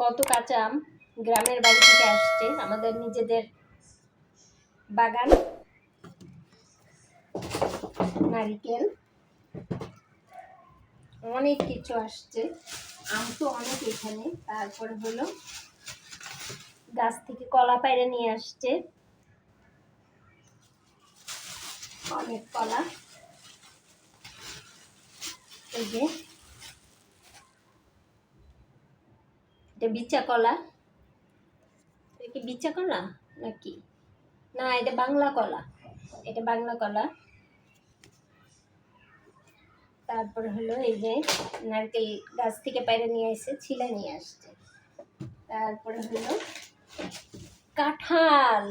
কত কাঁচা আম গ্রামের বাড়ি থেকে আসছে, আমাদের নিজেদের বাগান, নারিকেল, অনেক কিছু আসছে। আম তো অনেক এখানে, তারপরে হলো গাছ থেকে কলা পাইরে নিয়ে আসছে। অনেক কলা। এই যে এটা বিচা কলা? এটা কি বিচা কলা নাকি? না, এটা বাংলা কলা। এটা বাংলা কলা। তারপর হলো এই যে নারকেল গাছ থেকে বাইরে নিয়ে এসে ছিলা নিয়ে আসছে। তারপরে হলো কাঁঠাল,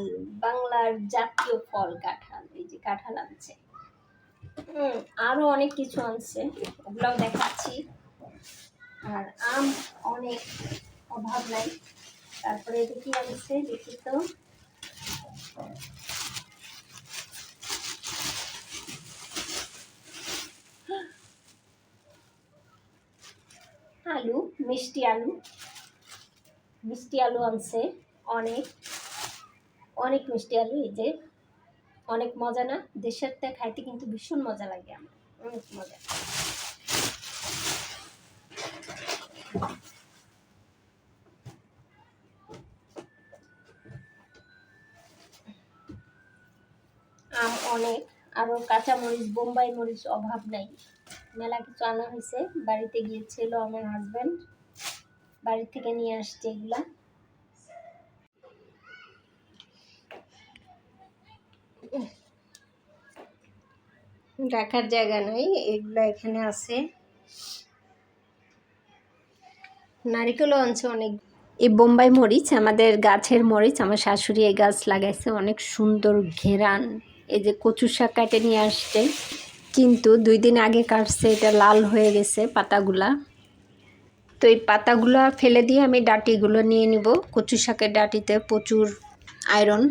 বাংলার জাতীয় ফল কাঁঠাল, এই যে কাঁঠাল আনছে। হুম আরও অনেক কিছু আনছে। ওগুলোও দেখাচ্ছি। আর আম অনেক অভাব নাই। তারপরে এটা কি আনছে দেখি তো। আলু, মিষ্টি আলু। মিষ্টি আলু আনছে, অনেক। অনেক মিষ্টি আলু, এই যে। অনেক মজা না? দেশেরটা খাইতে কিন্তু ভীষণ মজা লাগে আমার। অনেক মজা আম অনেক। আরও কাঁচামরিচ বোম্বাই মরিচ অভাব নাই। মেলা কিছু আনা হয়েছে। বাড়িতে গিয়েছিল আমার হাজব্যান্ড বাড়ি থেকে নিয়ে আসছে এগুলা। রাখার জায়গা নাই, এগুলা এখানে আছে। নারিকেলও আনছে অনেক। এই বোম্বাই মরিচ, আমাদের গাছের মরিচ, আমার শাশুড়ি এই গাছ লাগাইছে, অনেক সুন্দর ঘেরান। এই যে কচু শাক কাটে নিয়ে আসছে। কিন্তু দুই দিন আগে কাটছে, এটা লাল হয়ে গেছে পাতাগুলা। তো এই পাতাগুলো ফেলে দিয়ে আমি ডাটিগুলো নিয়ে নিব। কচু শাকের ডাটিতে প্রচুর আয়রন।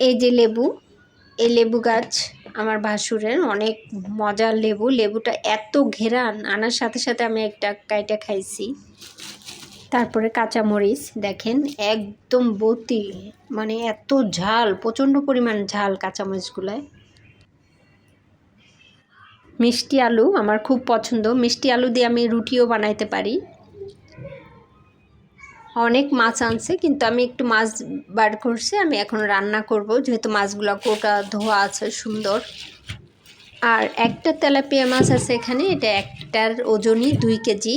এই যে লেবু, এই লেবু গাছ আমার ভাসুরের অনেক মজার লেবু। লেবুটা এত ঘেরান আনার সাথে সাথে আমি একটা কাইটা খাইছি। তারপরে কাঁচামরিচ, দেখেন, একদম বতি মানে এত ঝাল, প্রচণ্ড পরিমাণ ঝাল কাঁচামরিচগুলায়। মিষ্টি আলু, আমার খুব পছন্দ। মিষ্টি আলু দিয়ে আমি রুটিও বানাইতে পারি। অনেক মাছ আনছে, কিন্তু আমি একটু মাছ বার করছি, আমি এখন রান্না করব, যেহেতু মাছগুলো কোটা ধোয়া আছে, সুন্দর। আর একটা তেলাপিয়া মাছ আছে এখানে, এটা একটার ওজনই দুই কেজি,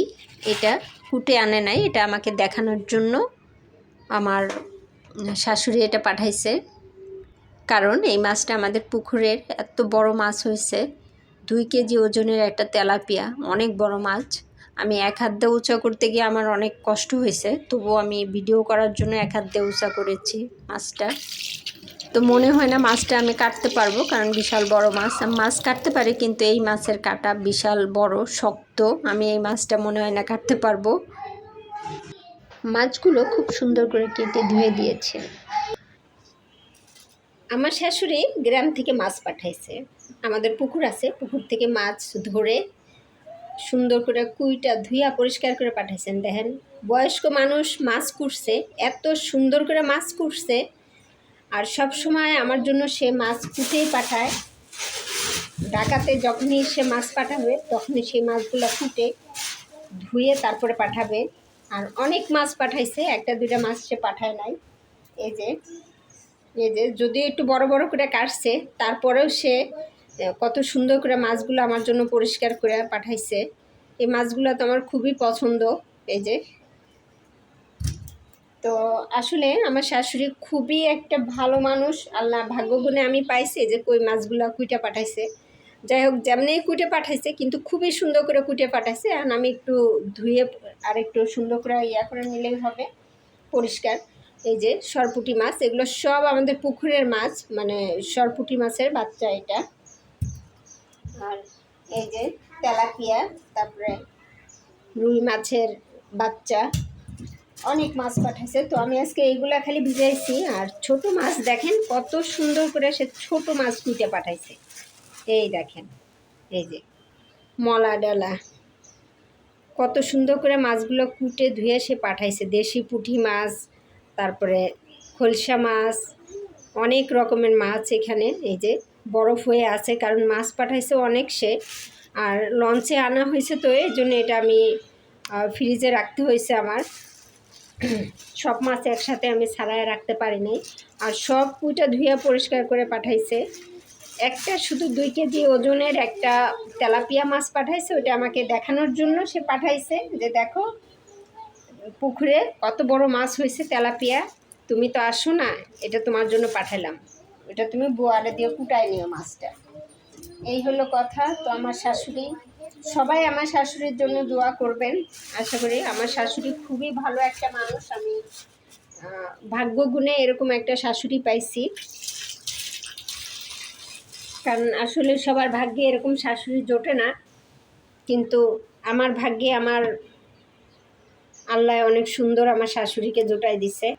এটা। কুটে আনে নাই, এটা আমাকে দেখানোর জন্য আমার শাশুড়ি এটা পাঠাইছে। কারণ এই মাছটা আমাদের পুকুরের এত বড় মাছ হয়েছে, দুই কেজি ওজনের একটা তেলাপিয়া, অনেক বড় মাছ। আমি এক হাত দিয়ে উঁচা করতে গিয়ে আমার অনেক কষ্ট হয়েছে, তবুও আমি ভিডিও করার জন্য এক হাত দিয়ে উঁচা করেছি মাছটা। তো মনে হয় না মাছটা আমি কাটতে পারব, কারণ বিশাল বড় মাছ। মাছ কাটতে পারি, কিন্তু এই মাছের কাটা বিশাল বড়, শক্ত। আমি এই মাছটা মনে হয় না কাটতে পারব। মাছগুলো খুব সুন্দর করে কেটে ধুয়ে দিয়েছে। আমার শাশুড়ি গ্রাম থেকে মাছ পাঠাইছে। আমাদের পুকুর আছে, পুকুর থেকে মাছ ধরে সুন্দর করে কুইটা ধুইয়া পরিষ্কার করে পাঠাইছেন। দেখেন, বয়স্ক মানুষ মাছ কুটছে, এত সুন্দর করে মাছ কুটছে। আর সব সময় আমার জন্য সে মাছ কুটেই পাঠায়। ঢাকাতে যখনই সে মাছ পাঠাবে, তখনই সেই মাছগুলো কুটে ধুয়ে তারপরে পাঠাবে। আর অনেক মাছ পাঠাইছে, একটা দুইটা মাছ সে পাঠায় নাই। এই যে এই যে, যদিও একটু বড় বড় করে কাটছে, তারপরেও সে কত সুন্দর করে মাছগুলো আমার জন্য পরিষ্কার করে পাঠাইছে। এই মাছগুলো তো আমার খুবই পছন্দ। এই যে তো আসলে আমার শাশুড়ি খুবই একটা ভালো মানুষ। আল্লাহ ভাগ্যগুণে আমি পাইছি যে কই মাছগুলো কুইটা পাঠাইছে। যাই হোক, যেমনি কুটে পাঠাইছে, কিন্তু খুবই সুন্দর করে কুটে পাঠাইছে। আর আমি একটু ধুয়ে আর একটু সুন্দর করে ইয়া করে নিলেই হবে, পরিষ্কার। এই যে সরপুটি মাছ, এগুলো সব আমাদের পুকুরের মাছ মানে সরপুটি মাছের বাচ্চা এটা। আর এই যে তেলাপিয়া, তারপরে রুই মাছের বাচ্চা। অনেক মাছ পাঠাইছে। তো আমি আজকে এইগুলা খালি ভিজাইছি। আর ছোট মাছ দেখেন কত সুন্দর করে সে ছোট মাছ কুইটে পাঠাইছে। এই দেখেন, এই যে মলা ডালা। কত সুন্দর করে মাছগুলো কুটে ধুয়ে সে পাঠাইছে। দেশি পুঁটি মাছ, তারপরে খলসা মাছ, অনেক রকমের মাছ এখানে। এই যে বরফ হয়ে আছে, কারণ মাছ পাঠাইছে অনেক সে। আর লঞ্চে আনা হয়েছে তো, এই জন্য এটা আমি ফ্রিজে রাখতে হয়েছে আমার। সব মাছ একসাথে আমি ছাড়াই রাখতে পারি নাই আর সব পুইটা ধুয়ে পরিষ্কার করে পাঠাইছে। একটা শুধু দুই কেজি ওজনের একটা তেলাপিয়া মাছ পাঠাইছে ওটা আমাকে দেখানোর জন্য সে পাঠাইছে যে, দেখো, পুকুরে কত বড় মাছ হয়েছে তেলাপিয়া, তুমি তো আসো না, এটা তোমার জন্য পাঠালাম এটা তুমি বোয়ালে দিয়ে কুটায় নিও মাছটা। এই হলো কথা। তো আমার শাশুড়ি সবাই আমার শাশুড়ির জন্য দোয়া করবেন। আশা করি আমার শাশুড়ি খুবই ভালো একটা মানুষ। আমি আহ, ভাগ্যগুণে এরকম একটা শাশুড়ি পাইছি। কারণ আসলে সবার ভাগ্যে এরকম শাশুড়ি জোটে না। কিন্তু আমার ভাগ্যে আমার আল্লাহ অনেক সুন্দর আমার শাশুড়িকে জোটাই দিছে।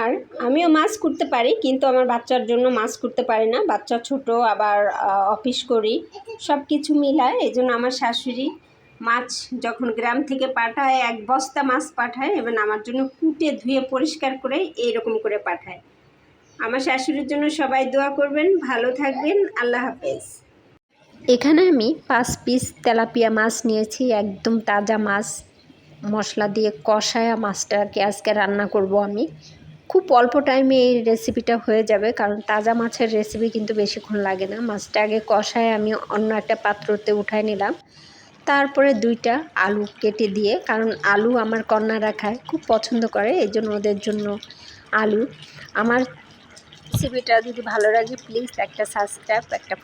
আর আমিও মাছ করতে পারি, কিন্তু আমার বাচ্চার জন্য মাছ করতে পারি না। বাচ্চা ছোট, আবার অফিস করি। সব কিছু মিলায় এই জন্য আমার শাশুড়ি মাছ যখন গ্রাম থেকে পাঠায়, এক বস্তা মাছ পাঠায় এবং আমার জন্য কুটে ধুয়ে পরিষ্কার করে এইরকম করে পাঠায়। আমার শাশুড়ির জন্য সবাই দোয়া করবেন, ভালো থাকবেন, আল্লাহ হাফেজ। এখানে আমি পাঁচ পিস তেলাপিয়া মাছ নিয়েছি, একদম তাজা মাছ। মশলা দিয়ে কষায়া মাছটাকে আজকে রান্না করব আমি। খুব অল্প টাইমে এই রেসিপিটা হয়ে যাবে, কারণ তাজা মাছের রেসিপি কিন্তু বেশিক্ষণ লাগে না। মাছটা আগে কষায় আমি অন্য একটা পাত্রতে উঠায় নিলাম। তারপরে দুইটা আলু কেটে দিয়ে, কারণ আলু আমার কন্যারা খায়, খুব পছন্দ করে, এই জন্য ওদের জন্য আলু। আমার রেসিপিটা যদি ভালো লাগে প্লিজ একটা সাবস্ক্রাইব একটা